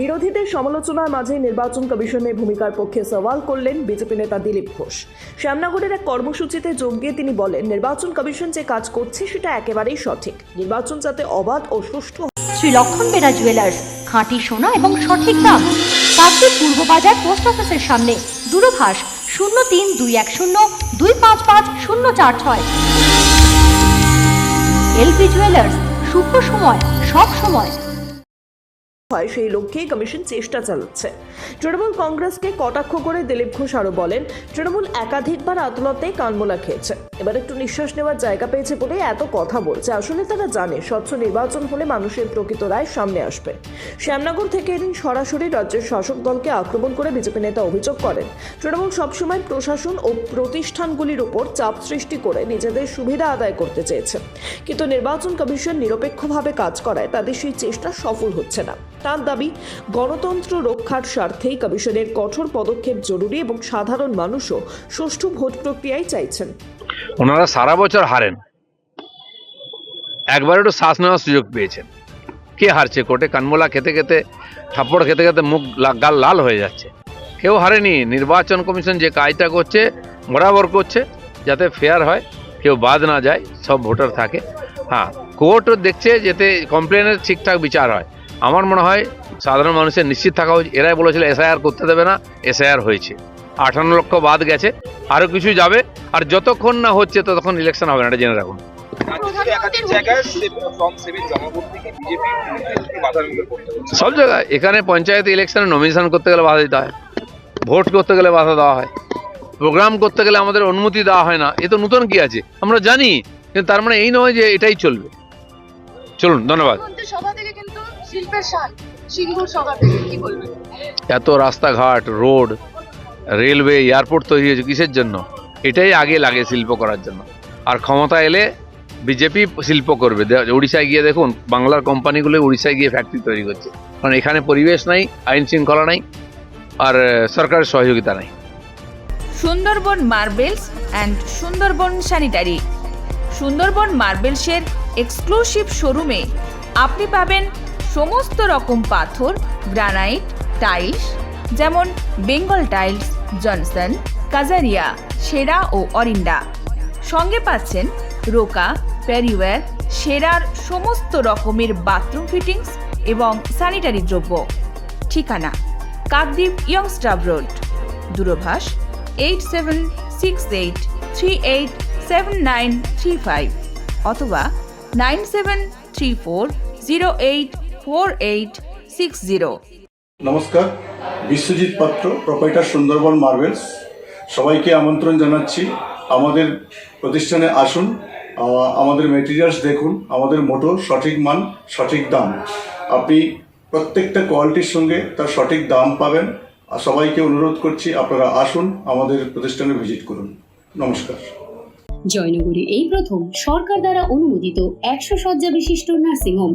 বিরোধীদের সমালোচনার মাঝে নির্বাচন কমিশনের ভূমিকার পক্ষে সওয়াল করলেন বিজেপি নেতা দিলীপ ঘোষ। শ্যামনগরের এক কর্মসূচিতে যোগ দিয়ে তিনি বলেন, নির্বাচন কমিশন যে কাজ করছে সেটা একেবারেই সঠিক। নির্বাচন যাতে অবাধ ও সুষ্ঠু শ্রী লক্ষণ বেড়া জুয়েলার্স, খাঁটি সোনা এবং সঠিক দাম। কাকদ্বীপ পূর্ব বাজার পোস্ট অফিসের সামনে। দূরভাষ শূন্য তিন দুই এক শূন্য দুই পাঁচ পাঁচ শূন্য চার ছয়। এলপি জুয়েলার্স, শুভ সময়, সব সময়। হয়, সেই লক্ষ্যেই কমিশন চেষ্টা চালাচ্ছে। তৃণমূল কংগ্রেসকে কটাক্ষ করে দিলীপ ঘোষ আরও বলেন, তৃণমূল একাধিকবার আদালতে কানমোলা খেয়েছে। এবার একটু নিঃশ্বাস নেওয়ার জায়গা পেয়েছে বলে এত কথা বলছে। আসলে তারা জানে, স্বচ্ছ নির্বাচন হলে মানুষের প্রকৃত রায় সামনে আসবে। শ্যামনগর থেকে এদিন সরাসরি রাজ্যের শাসক দলকে আক্রমণ করে বিজেপি নেতা অভিযোগ করেন। তৃণমূল সবসময় প্রশাসন ও প্রতিষ্ঠানগুলির উপর চাপ সৃষ্টি করে নিজেদের সুবিধা আদায় করতে চেয়েছে। কিন্তু নির্বাচন কমিশন নিরপেক্ষভাবে কাজ করায় তাদের সেই চেষ্টা সফল হচ্ছে না। তার দাবি, গণতন্ত্র রক্ষার স্বার্থেই কমিশনের কঠোর পদক্ষেপ জরুরি এবং সাধারণ মানুষও সুষ্ঠু ভোট প্রক্রিয়ায় চাইছেন। ওনারা সারা বছর হারেন। একবার একটু শ্বাস নেওয়ার সুযোগ পেয়েছেন। কে হারছে কোর্টে? কানমোলা খেতে খেতে, থাপ্পড় খেতে খেতে মুখ গাল লাল হয়ে যাচ্ছে। কেউ হারেনি। নির্বাচন কমিশন যে কাজটা করছে, বরাবর করছে, যাতে ফেয়ার হয়, কেউ বাদ না যায়, সব ভোটার থাকে। হ্যাঁ কোর্টও দেখছে, যাতে কমপ্লেনের ঠিকঠাক বিচার হয়। আমার মনে হয় সাধারণ মানুষের নিশ্চিত থাকা উচিত। এরাই বলেছিল এসআইআর করতে দেবে না এসআইআর হয়েছে। আঠান্ন লক্ষ বাদ গেছে আরও কিছু যাবে, আর যতক্ষণ না হচ্ছে ততক্ষণ ইলেকশন হবে না, এটা জেনে রাখুন। সব জায়গায়, এখানে পঞ্চায়েত ইলেকশনে নমিনেশন করতে গেলে বাধা দিতে হয়, ভোট করতে গেলে বাধা দেওয়া হয় প্রোগ্রাম করতে গেলে আমাদের অনুমতি দেওয়া হয় না, এ তো নতুন কি আছে? আমরা জানি, কিন্তু তার মানে এই নয় যে এটাই চলবে। চলুন, ধন্যবাদ। শান সিঙ্গুর সভা থেকে কি বলবেন? এত রাস্তাঘাট রোড রেলওয়ে এয়ারপোর্ট তৈরি হয়েছে কিসের জন্য? এটাই আগে লাগে শিল্প করার জন্য। আর ক্ষমতা এলে বিজেপি শিল্প করবে। উড়িষ্যায় গিয়ে দেখুন বাংলার কোম্পানিগুলো উড়িষ্যায় গিয়ে ফ্যাক্টরি তৈরি করছে। কারণ এখানে পরিবেশ নাই আইন শৃঙ্খলা নাই আর সরকারের সহযোগিতা নাই। Sundarban marbles and Sundarban sanitary. Sundarban মার্বেলসের exclusive শোরুমে আপনি পাবেন সমস্ত রকম পাথর, গ্রানাইট, টাইলস, যেমন বেঙ্গল টাইলস, জনসন, কাজারিয়া, সেরা ও অরিন্ডা সঙ্গে পাচ্ছেন রোকা, প্যারিওয়্যার, সেরার সমস্ত রকমের বাথরুম ফিটিংস এবং স্যানিটারি দ্রব্য। ঠিকানা, Kakdwip youngster road, দূরভাষ eight seven six eight three eight seven nine three five অথবা nine seven three four zero eight four eight six zero. নমস্কার বিশ্বজিৎ পাত্র প্রোপাইটার সুন্দরবন মার্বেলস সবাইকে আমন্ত্রণ জানাচ্ছি। আমাদের প্রতিষ্ঠানে আসুন আমাদের মেটেরিয়ালস দেখুন আমাদের মোটো সঠিক মান সঠিক দাম। আপনি প্রত্যেকটা কোয়ালিটির সঙ্গে তার সঠিক দাম পাবেন। আর সবাইকে অনুরোধ করছি আপনারা আসুন আমাদের প্রতিষ্ঠানে ভিজিট করুন। নমস্কার। জয়নগরে এই প্রথম সরকার দ্বারা অনুমোদিত একশো শয্যা বিশিষ্ট নার্সিংহোম